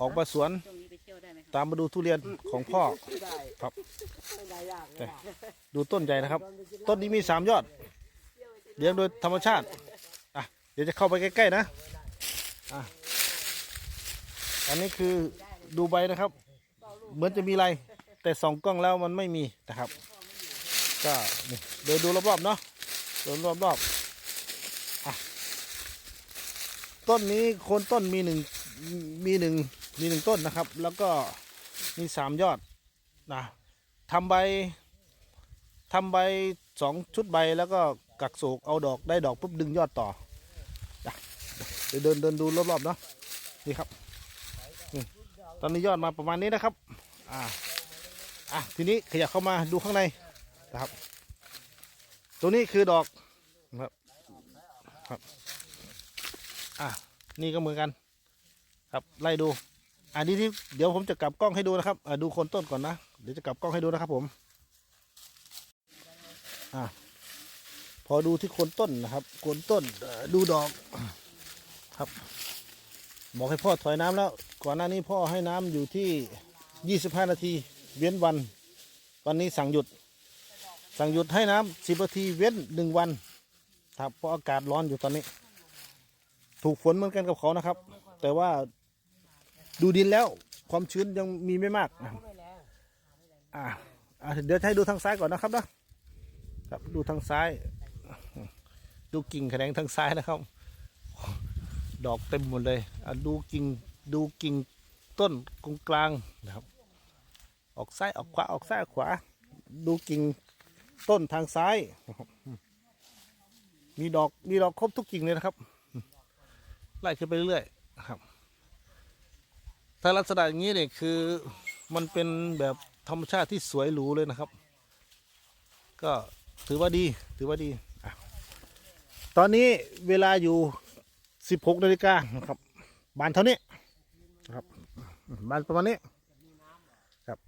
ออกมาสวนช่วงนี้ไปเที่ยวได้ไหมครับตามมาดูทุเรียนของพ่อ ไม่ได้ครับ ไม่ได้ยากเลยนะดูต้นใหญ่นะครับ ต้นนี้มีสามยอดเลี้ยงโดยธรรมชาติอะเดี๋ยวจะเข้าไปใกล้ๆนะอะอันนี้คือดูใบนะครับ เหมือนจะมีอะไร แต่ส่องกล้องแล้วมันไม่มีนะครับ ก็นี่เดินดูรอบๆเนาะเดินรอบๆอะต้นนี้โคนต้นมีหนึ่งมีหนึ่ง มีหนึ่งต้นนะครับ แล้วก็มีสามยอดนะทำใบทำใบสองชุดใบแล้วก็กักโศกเอาดอกได้ดอกปุ๊บดึงยอดต่อนะเดี๋ยวเดินเดินดูรอบๆเนาะนี่ครับตอนนี้ยอดมาประมาณนี้นะครับอ่าอะทีนี้ขยับเข้ามาดูข้างในนะครับ ตัวนี้คือดอกนะครับครับอะนี่ก็เหมือนกัน ครับไล่ดู อันนี้ที่เดี๋ยวผมจะกลับกล้องให้ดูนะครับอะดูโคนต้นก่อนนะเดี๋ยวจะกลับกล้องให้ดูนะครับผมอะพอดูที่โคนต้นนะครับโคนต้นดูดอกครับบอกให้พ่อถอยน้ำแล้ว ก่อนหน้านี้พ่อให้น้ำอยู่ที่ 25 นาที เว้นวัน วันนี้สั่งหยุด สั่งหยุดให้น้ำ10 นาทีเว้นหนึ่งวัน ครับเพราะอากาศร้อนอยู่ตอนนี้ ถูกฝนเหมือนกันกับเขานะครับ แต่ว่า ดูดินแล้ว ความชื้นยังมีไม่มากนะอ่าอ่าเดี๋ยวให้ดูทางซ้ายก่อนนะครับนะครับดูทางซ้าย ดูกิ่งแขนงทางซ้ายนะครับ ดอกเต็มหมดเลยอะดูกิ่งดูกิ่งต้นตรงกลางนะครับ ออกซ้ายออกขวาออกซ้ายออกขวา ดูกิ่งต้นทางซ้าย มีดอกมีดอกครบทุกกิ่งเลยนะครับ ไล่ขึ้นไปเรื่อยๆ ถ้าลักษณะอย่างนี้เนี่ยคือมันเป็นแบบธรรมชาติที่สวยหรูเลยนะครับ ก็ถือว่าดีถือว่าดี ตอนนี้เวลาอยู่ 16นาฬิกานะครับบานเท่านี้นะครับบานประมาณนี้ครับ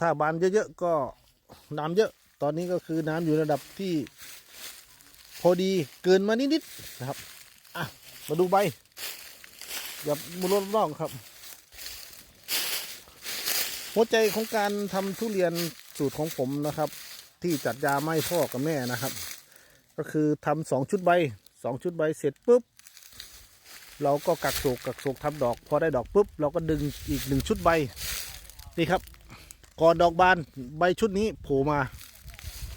ถ้าบานเยอะๆก็น้ำเยอะ ตอนนี้ก็คือน้ำอยู่ระดับที่ พอดีเกินมานิดๆนะครับอะมาดูใบอย่ามุลนร่องครับ หัวใจของการทำทุเรียนสูตรของผมนะครับ ที่จัดยาไม่พ่อกับแม่นะครับ ก็คือทำสองชุดใบสองชุดใบเสร็จปุ๊บเราก็กักโศกกักโศกทำดอก พอได้ดอกปุ๊บเราก็ดึงอีกหนึ่งชุดใบนี่ครับ ก่อนดอกบานใบชุดนี้โผล่มา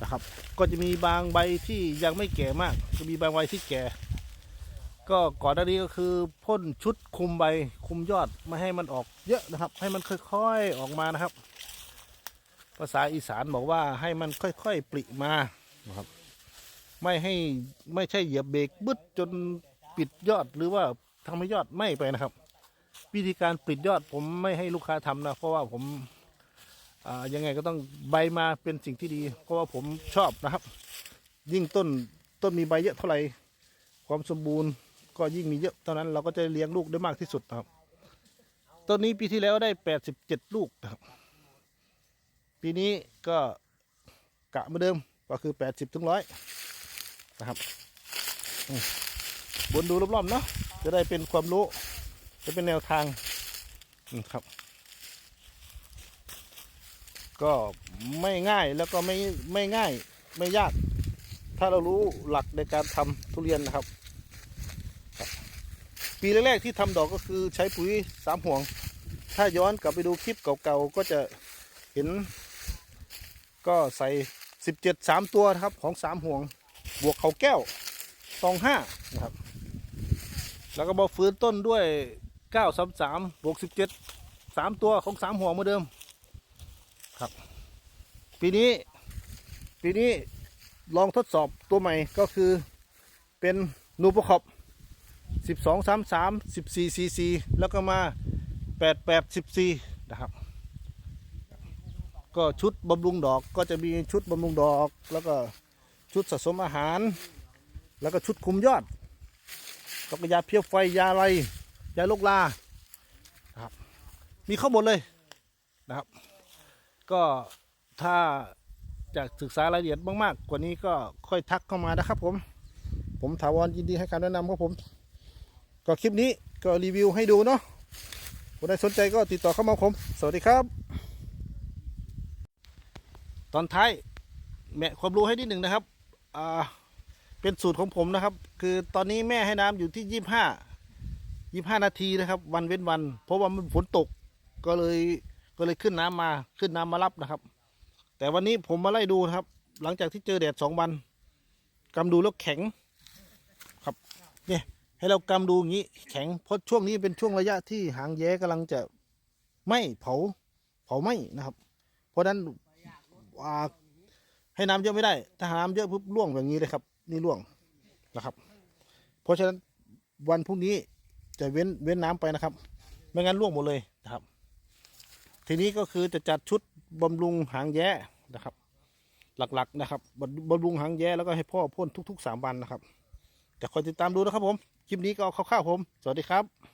นะครับ ก็จะมีบางใบที่ยังไม่แก่มากจะมีบางใบที่แก่ ก็ก่อนหน้านี้ก็คือพ่นชุดคุมใบคุมยอดไม่ให้มันออกเยอะนะครับ ให้มันค่อยๆออกมานะครับ ภาษาอีสานบอกว่าให้มันค่อยๆปริมานะครับ ไม่ให้ไม่ใช่เหยียบเบรกบึดจนปิดยอดหรือว่าทำให้ยอดไม้ไปนะครับ วิธีการปิดยอดผมไม่ให้ลูกค้าทำนะ เพราะว่าผมยังไงก็ต้องใบมาเป็นสิ่งที่ดี เพราะว่าผมชอบนะครับ ยิ่งต้นต้นมีใบเยอะเท่าไหร่ความสมบูรณ์ ก็ยิ่งมีเยอะเท่านั้นเราก็จะเลี้ยงลูกได้มากที่สุดครับต้นนี้ปีที่แล้วได้แปดสิบเจ็ดลูกนะครับ ปีนี้ก็กะเหมือนเดิมก็คือแปดสิบถึงร้อยนะครับบนดูรอบๆเนาะจะได้เป็นความรู้ จะเป็นแนวทางอืมครับ ก็ไม่ง่ายแล้วก็ไม่ไม่ง่ายไม่ยาก ถ้าเรารู้หลักในการทำทุเรียนนะครับ ปีแรกๆที่ทำดอกก็คือใช้ปุ๋ยสามห่วง ถ้าย้อนกลับไปดูคลิปเก่าๆก็จะเห็น ก็ใส่สิบเจ็ดสามตัวนะครับของสามห่วง บวกเขาแก้วตองห้านะครับ แล้วก็บอฟื้นต้นด้วยเก้าสามสามบวกสิบเจ็ดสามตัวของสามห่วงเหมือนเดิมครับ ปีนี้ปีนี้ลองทดสอบตัวใหม่ก็คือเป็นนูปรคอป สิบสองสามสามสิบสี่ซีซีแล้วก็มาแปดแปดสิบสี่นะครับ ก็ชุดบำรุงดอกก็จะมีชุดบำรุงดอก แล้วก็ชุดสะสมอาหาร แล้วก็ชุดคุมยอดแล้วก็ยาเพี้ยไฟยาอะไรยาลูกลานะครับ มีข้อมูลเลยนะครับ ก็ถ้าจากศึกษารายละเอียดมาก ๆ กว่านี้ก็ค่อยทักเข้ามานะครับผม ผมถาวรยินดีให้การแนะนำครับผม ก็คลิปนี้ก็รีวิวให้ดูเนาะคนใดสนใจก็ติดต่อเข้ามาผม สวัสดีครับ ตอนท้ายแม่ความรู้ให้นิดหนึ่งนะครับอ่าเป็นสูตรของผมนะครับ คือตอนนี้แม่ให้น้ำอยู่ที่ยี่ห้ายี่ห้านาทีนะครับ วันเว้นวัน เพราะว่ามันฝนตกก็เลยก็เลยขึ้นน้ำมาขึ้นน้ำมารับนะครับ แต่วันนี้ผมมาไล่ดูนะครับ หลังจากที่เจอแดดสองวันกำดูแล้วแข็งครับเนี่ย ให้เรากำดูอย่างนี้แข็งเพราะช่วงนี้เป็นช่วงระยะที่หางแย้กำลังจะไหม้เผาเผาไหม้นะครับ เพราะฉะนั้นอาให้น้ำเยอะไม่ได้ ถ้าน้ำเยอะปุ๊บร่วงแบบนี้เลยครับ นี่ร่วงนะครับ เพราะฉะนั้นวันพรุ่งนี้จะเว้นเว้นน้ำไปนะครับ ไม่งั้นร่วงหมดเลยนะครับ ทีนี้ก็คือจะจัดชุดบำรุงหางแย้นะครับ หลักๆนะครับบำบำรุงหางแย้แล้วก็ให้พ่อพ่นทุกๆสามวันนะครับจะคอยติดตามดูนะครับผม คลิปนี้ก็เอาคร่าวๆผม สวัสดีครับ